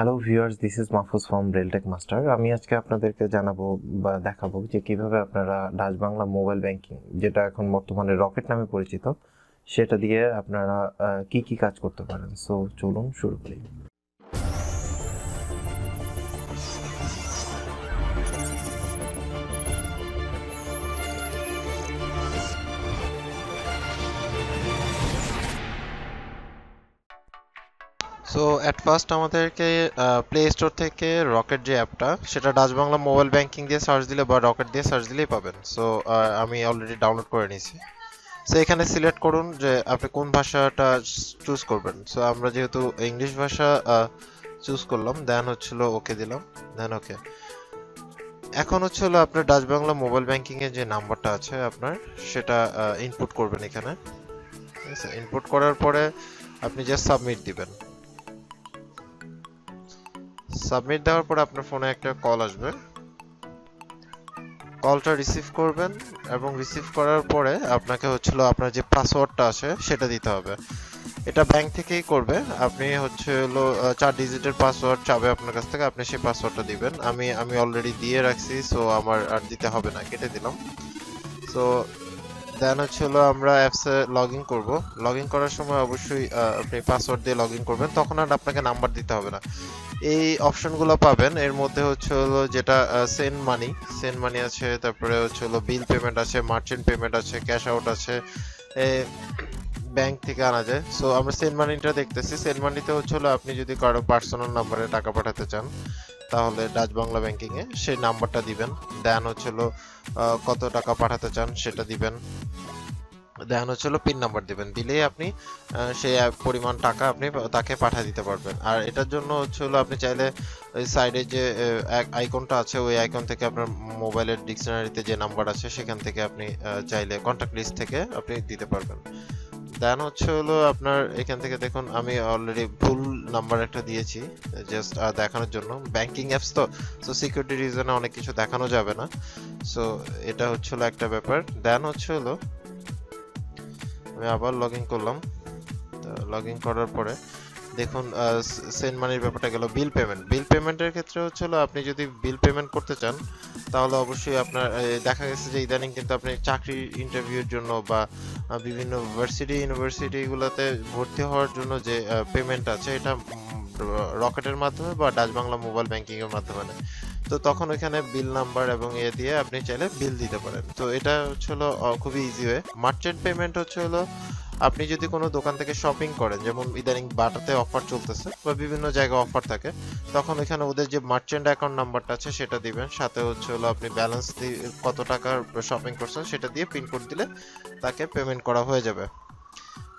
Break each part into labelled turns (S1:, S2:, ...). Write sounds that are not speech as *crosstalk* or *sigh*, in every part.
S1: Hello viewers this is Mahfuz from Railtech Master আমি আজকে আপনাদেরকে জানাব বা দেখাবো যে কীভাবে আপনারা ডাচ বাংলা মোবাইল ব্যাংকিং যেটা এখন বর্তমানে রকেট নামে পরিচিত, সেটা দিয়ে আপনারা কি কি কাজ করতে পারেন। সো চলুন শুরু করি।
S2: সো অ্যাট ফার্স্ট আমাদেরকে প্লে স্টোর থেকে রকেট যে অ্যাপটা সেটা ডাচ বাংলা মোবাইল ব্যাংকিং দিয়ে সার্চ দিলে বা রকেট দিয়ে সার্চ দিলেই পাবেন। সো আমি অলরেডি ডাউনলোড করে নিয়েছি। সো এখানে সিলেক্ট করুন যে আপনি কোন ভাষাটা চুজ করবেন। সো আমরা যেহেতু ইংলিশ ভাষা চুজ করলাম দেন হচ্ছিল ওকে দিলাম দেন ওকে এখন হচ্ছে হলো আপনার ডাচ বাংলা মোবাইল ব্যাংকিং এর যে নাম্বারটা আছে আপনার, সেটা ইনপুট করবেন এখানে। ইনপুট করার পরে আপনি জাস্ট সাবমিট দিবেন। সাবমিট দেওয়ার পর আপনার ফোনে একটা কল আসবে। কলটা রিসিভ করবেন এবং রিসিভ করার পরে আপনাকে হচ্ছিল আপনার যে পাসওয়ার্ডটা আছে সেটা দিতে হবে। এটা ব্যাংক থেকেই করবে। আপনি হচ্ছে হলো চার ডিজিটের পাসওয়ার্ড চাবে আপনার কাছ থেকে, আপনি সেই পাসওয়ার্ডটা দিবেন। আমি আমি অলরেডি দিয়ে রাখছি সো আমার আর দিতে হবে না, কেটে দিলাম। সো দেন হচ্ছে হলো আমরা অ্যাপসে লগ ইন করব। লগ ইন করার সময় অবশ্যই আপনি পাসওয়ার্ড দিয়ে লগ ইন করবেন। তখন আর আপনাকে নাম্বার দিতে হবে না। এই অপশনগুলো পাবেন। এর মধ্যে হচ্ছে হলো যেটা সেন্ড মানি সেন্ড মানি আছে, তারপরে হচ্ছে হলো বিল পেমেন্ট আছে মার্চেন্ট পেমেন্ট আছে ক্যাশ আউট আছে ব্যাংক থেকে আনা যায়। সো আমরা সেন্ড মানিটা দেখতেছি। সেন্ড মানিতে হচ্ছে হলো আপনি যদি কারও পার্সোনাল নাম্বারে টাকা পাঠাতে চান, তাহলে ডাচ বাংলা ব্যাংকিং সেই নাম্বারটা দিবেন। দেন হচ্ছে হলো কত টাকা পাঠাতে চান, সেটা দিবেন। দেন হচ্ছে হলো পিন নাম্বার দিবেন। দিলেই আপনি সেই পরিমাণ টাকা আপনি তাকে পাঠিয়ে দিতে পারবেন। আর এটার জন্য হচ্ছে হলো আপনি চাইলে ওই সাইডে যে আইকনটা আছে, ওই আইকন থেকে আপনার মোবাইলের ডিকশনারিতে যে নাম্বার আছে, সেখান থেকে আপনি চাইলে কন্ট্যাক্ট লিস্ট থেকে আপনি দিতে পারবেন। দেন হচ্ছে হলো আপনার এখান থেকে দেখুন, আমি অলরেডি ভুল নাম্বার একটা দিয়েছি জাস্ট দেখানোর জন্য। ব্যাংকিং অ্যাপস তো সো সিকিউরিটি রিজনে অনেক কিছু দেখানো যাবে না। সো এটা হচ্ছে হলো একটা ব্যাপার। দেন হচ্ছে হলো আমি আবার লগ ইন করলাম লগ ইন করার পরে দেখুন সেন্ড মানির ব্যাপারটা গেল বিল পেমেন্ট বিল পেমেন্টের ক্ষেত্রে হচ্ছে আপনি যদি বিল পেমেন্ট করতে চান, তাহলে অবশ্যই আপনার দেখা গেছে যে ইদানিং কিন্তু আপনি চাকরি ইন্টারভিউর জন্য বা বিভিন্ন ভার্সিটি ইউনিভার্সিটিগুলোতে ভর্তি হওয়ার জন্য যে পেমেন্ট আছে, এটা রকেটের মাধ্যমে বা ডাচ বাংলা মোবাইল ব্যাংকিংয়ের মাধ্যমে নেয়। তো তখন ওইখানে বিল নাম্বার এবং এ দিয়ে আপনি চাইলে বিল দিতে পারেন। তো এটা হচ্ছে হলো খুবই ইজি ওয়ে মার্চেন্ট পেমেন্ট হচ্ছে হলো, আপনি যদি কোনো দোকান থেকে শপিং করেন, যেমন ইদানিং বাটাতে অফার চলতেছে বা বিভিন্ন জায়গায় অফার থাকে, তখন ওইখানে ওদের যে মার্চেন্ট অ্যাকাউন্ট নাম্বারটা আছে সেটা দিবেন। সাথে হচ্ছে হলো আপনি ব্যালেন্স দিয়ে কত টাকার শপিং করছেন সেটা দিয়ে পিনকোড দিলে তাকে পেমেন্ট করা হয়ে যাবে।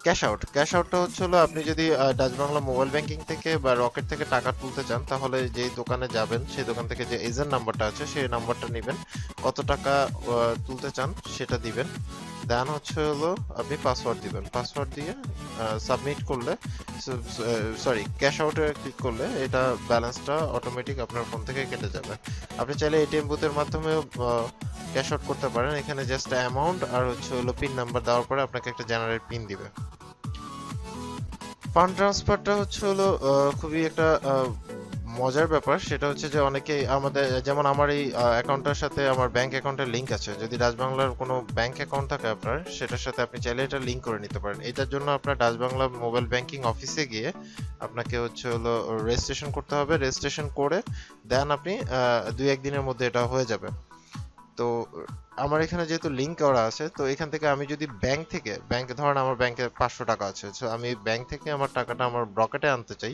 S2: ক্যাশ আউট ক্যাশ আউটটা হচ্ছে হলো আপনি যদি ডাচ বাংলা মোবাইল ব্যাংকিং থেকে বা রকেট থেকে টাকা তুলতে চান, তাহলে যেই দোকানে যাবেন, সেই দোকান থেকে যে এজেন্ট নাম্বারটা আছে, সেই নাম্বারটা নেবেন। কত টাকা তুলতে চান, সেটা দিবেন। দেন হচ্ছে হলো আপনি পাসওয়ার্ড দিবেন। পাসওয়ার্ড দিয়ে সাবমিট করলে সরি ক্যাশ আউটে ক্লিক করলে এটা ব্যালেন্সটা অটোমেটিক আপনার ফোন থেকে কেটে যাবে। আপনি চাইলে এটিএম বুথের মাধ্যমে ক্যাশ আউট করতে পারেন। এখানে জাস্ট অ্যামাউন্ট আর হচ্ছে হলো পিন নাম্বার দেওয়ার পরে আপনাকে একটা জেনারেল পিন দিবে। ফান্ড ট্রান্সফারটা হচ্ছে হলো খুবই একটা মজার ব্যাপার। সেটা হচ্ছে যে অনেকে আমাদের, যেমন আমার এই অ্যাকাউন্টটার সাথে আমার ব্যাংক অ্যাকাউন্টের লিংক আছে। যদি ডাচ বাংলার কোনো ব্যাংক অ্যাকাউন্ট থাকে আপনার, সেটার সাথে আপনি চাইলে এটা লিঙ্ক করে নিতে পারেন। এটার জন্য আপনার ডাচ বাংলা মোবাইল ব্যাংকিং অফিসে গিয়ে আপনাকে হচ্ছে হলো রেজিস্ট্রেশন করতে হবে। রেজিস্ট্রেশন করে দেন আপনি দুই একদিনের মধ্যে এটা হয়ে যাবে। তো, আমার এখানে যেহেতু লিংক করা আছে, তো এখান থেকে আমি যদি ব্যাংক থেকে ব্যাংকে ধরেন আমার ব্যাংকে পাঁচশো টাকা আছে, so আমি ব্যাংক থেকে আমার টাকাটা আমার ব্রকেটে আনতে চাই,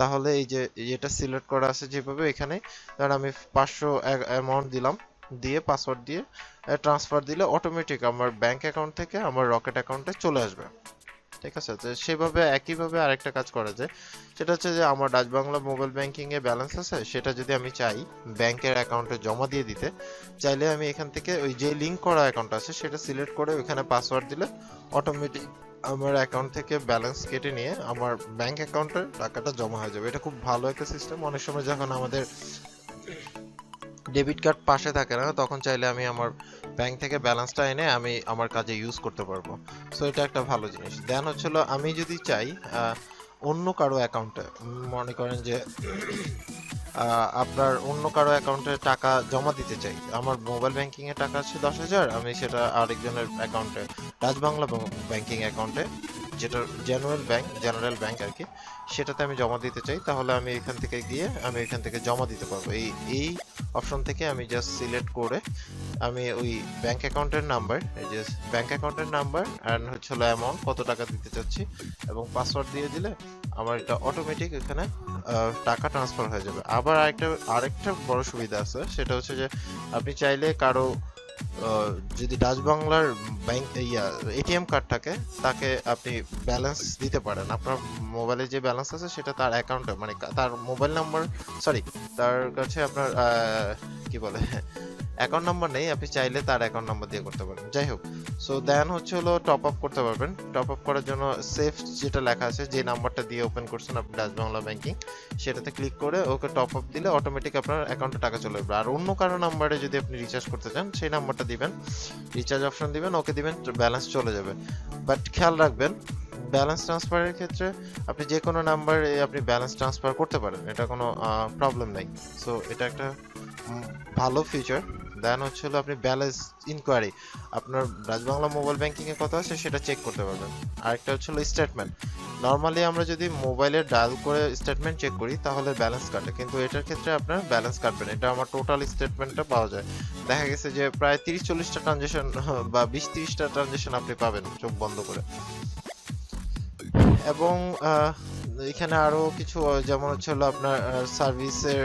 S2: তাহলে এই যে এটা সিলেক্ট করা আছে যেভাবে এখানে ধরেন আমি পাঁচশো অ্যামাউন্ট দিলাম, দিয়ে পাসওয়ার্ড দিয়ে ট্রান্সফার দিলে অটোমেটিক আমার ব্যাংক অ্যাকাউন্ট থেকে আমার রকেট অ্যাকাউন্টে চলে আসবে। ঠিক আছে? তো সেভাবে একইভাবে আরেকটা কাজ করা যায়। সেটা হচ্ছে যে আমার ডাচ বাংলা মোবাইল ব্যাংকিং এ ব্যালেন্স আছে, সেটা যদি আমি চাই ব্যাংকের অ্যাকাউন্টে জমা দিয়ে দিতে, চাইলে আমি এখান থেকে ওই যে লিংক করা অ্যাকাউন্ট আছে, সেটা সিলেক্ট করে ওইখানে পাসওয়ার্ড দিলে অটোমেটিক আমার অ্যাকাউন্ট থেকে ব্যালেন্স কেটে নিয়ে আমার ব্যাংক অ্যাকাউন্টে টাকাটা জমা হয়ে যাবে। এটা খুব ভালো একটা সিস্টেম অনেক সময় যখন আমাদের ডেবিট কার্ড পাশে থাকে না, তখন চাইলে আমি আমার ব্যাংক থেকে ব্যালেন্সটা এনে আমি আমার কাজে ইউজ করতে পারব। সো এটা একটা ভালো জিনিস। দেন হচ্ছিল আমি যদি চাই অন্য কারও অ্যাকাউন্টে মনে করেন যে *clears throat* আপনার অন্য কারও অ্যাকাউন্টে টাকা জমা দিতে চাই, আমার মোবাইল ব্যাংকিং এ টাকা আছে দশ হাজার, আমি সেটা আরেকজনের অ্যাকাউন্টে রাজবাংলা ব্যাংকিং অ্যাকাউন্টে যেটা জেনারেল ব্যাংক জেনারেল ব্যাংক আর কি সেটাতে আমি জমা দিতে চাই, তাহলে আমি এখান থেকে গিয়ে আমি এখান থেকে জমা দিতে পারব। এই এই অপশন থেকে আমি জাস্ট সিলেক্ট করে আমি ওই ব্যাংক অ্যাকাউন্টের নাম্বার এই যে ব্যাংক অ্যাকাউন্টের নাম্বার অ্যান্ড হচ্ছে হলো অ্যামাউন্ট কত টাকা দিতে চাচ্ছি এবং পাসওয়ার্ড দিয়ে দিলে আমার এটা অটোমেটিক এখানে টাকা ট্রান্সফার হয়ে যাবে। আবার আরেকটা আরেকটা বড় সুবিধা আছে, সেটা হচ্ছে যে আপনি চাইলে কারও যদি ডাচ বাংলার ব্যাংক ইয়া এটিএম কার্ড থাকে, তাকে আপনি ব্যালেন্স দিতে পারেন। আপনার মোবাইলে যে ব্যালেন্স আছে, সেটা তার অ্যাকাউন্টে মানে তার মোবাইল নাম্বার সরি তার কাছে আপনার কি বলে অ্যাকাউন্ট নাম্বার নেই, আপনি চাইলে তার অ্যাকাউন্ট নাম্বার দিয়ে করতে পারেন যাই হোক সো দেন হচ্ছে হলো টপ আপ করতে পারবেন। টপ আপ করার জন্য সেফ যেটা লেখা আছে, যে নাম্বারটা দিয়ে ওপেন করছেন আপনি বাংলা ব্যাংকিং সেটাতে ক্লিক করে ওকে টপ আপ দিলে অটোমেটিক আপনার অ্যাকাউন্টে টাকা চলে আসবে। আর অন্য কারও নাম্বারে যদি আপনি রিচার্জ করতে চান, সেই নাম্বারটা দিবেন। রিচার্জ অপশন দিবেন, ওকে দিবেন ব্যালেন্স চলে যাবে। বাট খেয়াল রাখবেন ব্যালেন্স ট্রান্সফারের ক্ষেত্রে আপনি যে কোনো নাম্বারে আপনি ব্যালেন্স ট্রান্সফার করতে পারেন, এটা কোনো প্রবলেম নাই। সো এটা একটা ভালো ফিচার দেন হচ্ছে হলো আপনি ব্যালেন্স ইনকোয়ারি আপনার রাজবাংলা মোবাইল ব্যাংকিং এ কত আছে, সেটা চেক করতে পারবেন। আরেকটা হচ্ছে হলো স্টেটমেন্ট নর্মালি আমরা যদি মোবাইলে ডায়াল করে স্টেটমেন্ট চেক করি, তাহলে ব্যালেন্স কাটে, কিন্তু এটার ক্ষেত্রে আপনার ব্যালেন্স কাটবে না, এটা আমার টোটাল স্টেটমেন্টটা পাওয়া যায়। দেখা গেছে যে প্রায় তিরিশ চল্লিশটা ট্রানজেকশন *laughs* বা বিশ তিরিশটা ট্রানজেকশন আপনি পাবেন চোখ বন্ধ করে। এবং এখানে আরও কিছু যেমন হচ্ছে হলো আপনার সার্ভিসের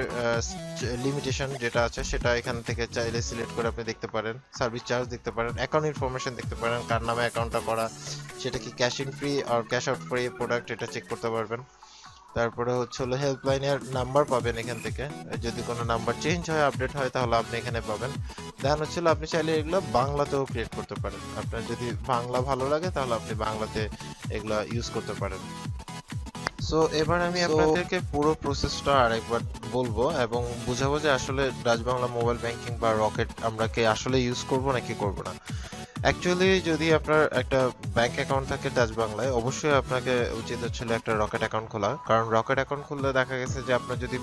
S2: লিমিটেশন যেটা আছে সেটা এখান থেকে চাইলে সিলেক্ট করে আপনি দেখতে পারেন। সার্ভিস চার্জ দেখতে পারেন অ্যাকাউন্ট ইনফরমেশন দেখতে পারেন, কার নামে অ্যাকাউন্টটা করা, সেটা কি ক্যাশ ইন ফ্রি আর ক্যাশ আউট ফ্রি প্রোডাক্ট এটা চেক করতে পারবেন। তারপরে হচ্ছে হলো হেল্পলাইনের নাম্বার পাবেন এখান থেকে। যদি কোনো নাম্বার চেঞ্জ হয় আপডেট হয়, তাহলে আপনি এখানে পাবেন। দেন হচ্ছে আপনি চাইলে এগুলো বাংলাতেও ক্রিয়েট করতে পারেন। আপনার যদি বাংলা ভালো লাগে, তাহলে আপনি বাংলাতে এগুলো ইউজ করতে পারেন। সো এবার আমি আপনাদেরকে পুরো প্রসেসটা আরেকবার বলব এবং বুঝাবো যে আসলে ডাচ বাংলা মোবাইল ব্যাংকিং বা রকেট আমরা কি আসলে ইউজ করব নাকি করব না। অ্যাকচুয়ালি যদি আপনার একটা ব্যাংক অ্যাকাউন্ট থাকে ডাচ বাংলায় অবশ্যই আপনাকে উচিত হচ্ছিল একটা রকেট অ্যাকাউন্ট খোলা। কারণ রকেট অ্যাকাউন্ট খুললে দেখা গেছে যে আপনার যদি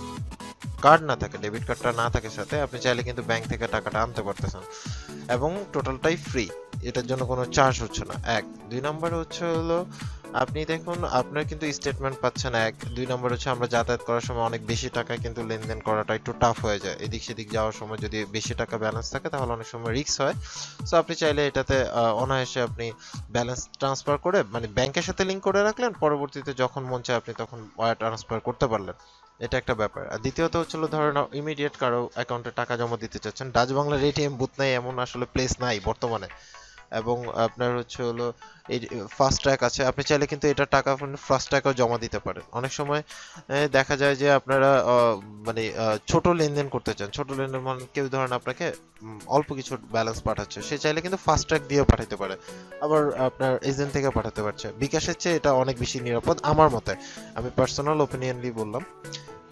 S2: কার্ড না থাকে ডেবিট কার্ডটা না থাকে সাথে আপনি চাইলে কিন্তু ব্যাংক থেকে টাকাটা আনতে পারতেছেন। এবং টোটালটাই ফ্রি এটার জন্য কোনো চার্জ হচ্ছে না। এক। দুই নম্বর হচ্ছে হলো আপনি দেখুন, আপনার কিন্তু স্টেটমেন্ট পাচ্ছেন এক। দুই নম্বর হচ্ছে আমরা যাতায়াত করার সময় অনেক বেশি টাকায় কিন্তু লেনদেন করাটা একটু টাফ হয়ে যায়। এদিক সেদিক যাওয়ার সময় যদি বেশি টাকা ব্যালেন্স থাকে, তাহলে অনেক সময় রিস্ক হয়। সো আপনি চাইলে এটাতে অনায়াসে আপনি ব্যালেন্স ট্রান্সফার করে মানে ব্যাংকের সাথে লিংক করে রাখলেন। পরবর্তীতে যখন মন চায় আপনি তখন ওয়ার ট্রান্সফার করতে পারলেন। এটা একটা ব্যাপার। আর দ্বিতীয়ত হচ্ছিল ধরেন ইমিডিয়েট কারও অ্যাকাউন্টে টাকা জমা দিতে চাচ্ছেন। ডাচ বাংলার এটিএম বুথ নাই, এমন আসলে প্লেস নাই বর্তমানে। এবং আপনার হচ্ছে হলো এই ফাস্ট ট্র্যাক আছে, আপনি চাইলে কিন্তু এটা টাকা ফাস্ট ট্র্যাকও জমা দিতে পারেন। অনেক সময় দেখা যায় যে আপনারা মানে ছোট লেনদেন করতে চান। ছোট লেনদেন মানে কেউ ধরেন আপনাকে অল্প কিছু ব্যালেন্স পাঠাচ্ছে, সে চাইলে কিন্তু ফাস্ট ট্র্যাক দিয়েও পাঠাতে পারে। আবার আপনার এজেন্ট থেকে পাঠাতে পারছে। বিকাশের চেয়ে এটা অনেক বেশি নিরাপদ আমার মতে। আমি পার্সোনাল ওপিনিয়নলি বললাম।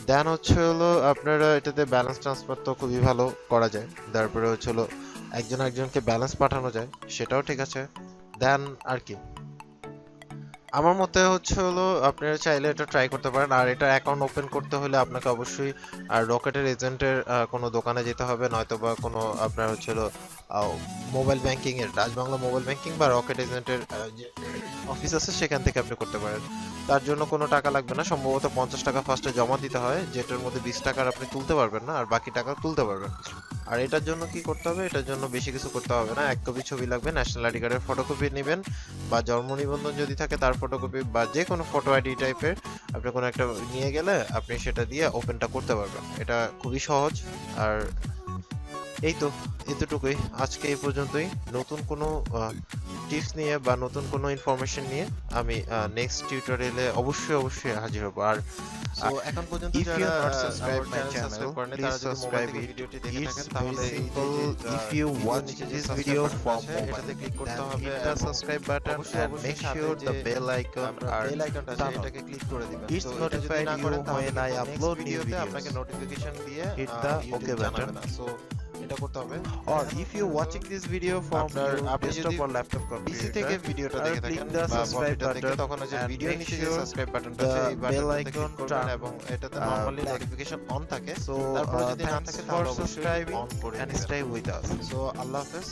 S2: দেন হচ্ছে হলো আপনারা এটাতে ব্যালেন্স ট্রান্সফার তো খুবই ভালো করা যায়। তারপরে হচ্ছে হলো একজন একজনকে ব্যালেন্স পাঠানো যায়, সেটাও ঠিক আছে। দেন আর কি। আমার মতে হচ্ছে হলো, আপনারা চাইলে এটা ট্রাই করতে পারেন। আর এটা অ্যাকাউন্ট ওপেন করতে হলে আপনাকে অবশ্যই আর রকেটের এজেন্টের কোনো দোকানে যেতে হবে। নয়তো বা কোনো আপনার হচ্ছে হলো মোবাইল ব্যাংকিং এর রাজবাংলা মোবাইল ব্যাংকিং বা রকেট এজেন্টের যে অফিস আছে, সেখান থেকে আপনি করতে পারেন। তার জন্য কোনো টাকা লাগবে না। সম্ভবত পঞ্চাশ টাকা ফার্স্টে জমা দিতে হয়, যেটার মধ্যে বিশ টাকার আপনি তুলতে পারবেন না, আর বাকি টাকা তুলতে পারবেন আর এটার জন্য কি করতে হবে? এটার জন্য বেশি কিছু করতে হবে না। এক কপি ছবি লাগবে ন্যাশনাল আইডি কার্ডের ফটোকপি নেবেন বা জন্ম নিবন্ধন যদি থাকে তার ফটোকপি বা যে কোনো ফটো আইডি টাইপের আপনি কোনো একটা নিয়ে গেলে আপনি সেটা দিয়ে ওপেনটা করতে পারবেন। এটা খুবই সহজ আর এই তো এতটুকুই। আজকে এই পর্যন্তই। নতুন কোনো টিপস নিয়ে বা নতুন কোনো ইনফরমেশন নিয়ে আমি নেক্সট টিউটোরিয়ালে অবশ্যই অবশ্যই হাজির হব। আর
S1: এখন পর্যন্ত যারা subscribe
S2: my
S1: channel please
S2: subscribe
S1: ভিডিওটি দেখে থাকেন তাহলে simple
S2: if
S1: you
S2: watch
S1: this
S2: video
S1: from
S2: mobile
S1: এটাতে ক্লিক করতে হবে এবং
S2: subscribe
S1: button
S2: and make
S1: sure
S2: the bell
S1: icon
S2: R
S1: bell আইকনটা আছে এটাকে ক্লিক করে দিবেন।
S2: It
S1: notified you
S2: when I
S1: upload
S2: video
S1: আপনাকে নোটিফিকেশন দিয়ে
S2: hit
S1: the
S2: okay
S1: button so
S2: এটা করতে হবে।
S1: Or if you watching this
S2: video
S1: from
S2: the
S1: desktop
S2: or
S1: laptop computer
S2: PC থেকে ভিডিওটা দেখে থাকেন বা সাবস্ক্রাইব
S1: বাটন
S2: তখন যে ভিডিও নিচে যে সাবস্ক্রাইব বাটনটা আছে এই
S1: বাটনে
S2: ক্লিক করবেন এবং এটাতে নরমালি নোটিফিকেশন অন থাকে।
S1: সো
S2: তারপর যদি না থাকে তাহলে অবশ্যই অন করে and
S1: stay with us
S2: so আল্লাহ হাফেজ।